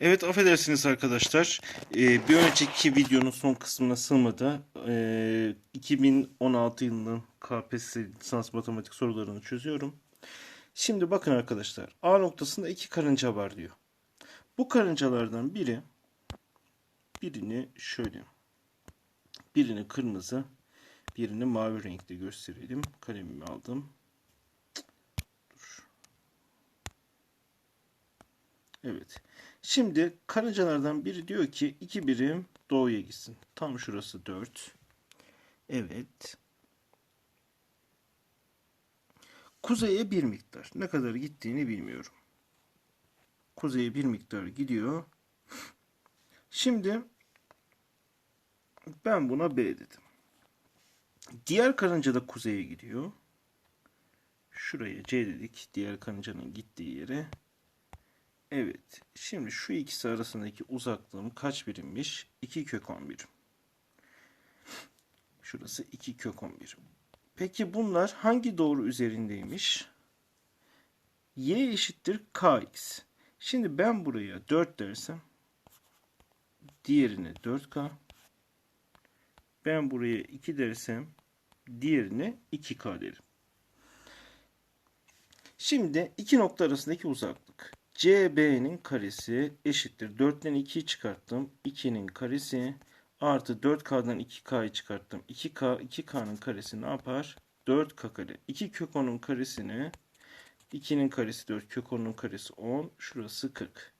Evet affedersiniz arkadaşlar. Ee, bir önceki videonun son kısmına sığmadı. Ee, 2016 yılının KPSS lisans matematik sorularını çözüyorum. Şimdi bakın arkadaşlar. A noktasında iki karınca var diyor. Bu karıncalardan biri birini şöyle birini kırmızı birini mavi renkte gösterelim. Kalemimi aldım. Evet. Şimdi karıncalardan biri diyor ki iki birim doğuya gitsin. Tam şurası 4. Evet. Kuzeye bir miktar. Ne kadar gittiğini bilmiyorum. Kuzeye bir miktar gidiyor. Şimdi ben buna B dedim. Diğer karınca da kuzeye gidiyor. Şuraya C dedik. Diğer karıncanın gittiği yere. Evet. Şimdi şu ikisi arasındaki uzaklığım kaç birimmiş? 2 kök 11. Şurası 2 kök 11. Peki bunlar hangi doğru üzerindeymiş? Y eşittir kx. Şimdi ben buraya 4 dersem diğerine 4k. Ben buraya 2 dersem diğerine 2k derim. Şimdi iki nokta arasındaki uzaklık. CB'nin karesi eşittir. 4'ten 2'yi çıkarttım. 2'nin karesi artı 4K'dan 2K'yı çıkarttım. 2K, 2K'nın karesi ne yapar? 4K kare. 2 kök 10'un karesini 2'nin karesi 4, kök 10'un karesi 10. Şurası 40.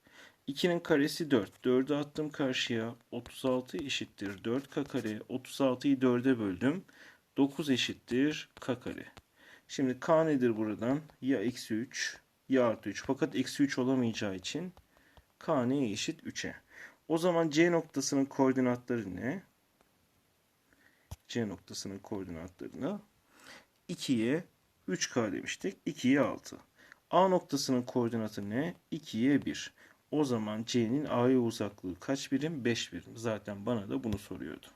2'nin karesi 4. 4'ü attım karşıya. 36 eşittir 4K kare. 36'yı 4'e böldüm. 9 eşittir K kare. Şimdi K nedir buradan? Ya eksi 3 ya artı 3. Fakat eksi 3 olamayacağı için K neye eşit? 3'e. O zaman C noktasının koordinatları ne? C noktasının koordinatlarını 2'ye 3K demiştik. 2'ye 6. A noktasının koordinatı ne? 2'ye 1. O zaman C'nin A'ya uzaklığı kaç birim? 5 birim. Zaten bana da bunu soruyordu.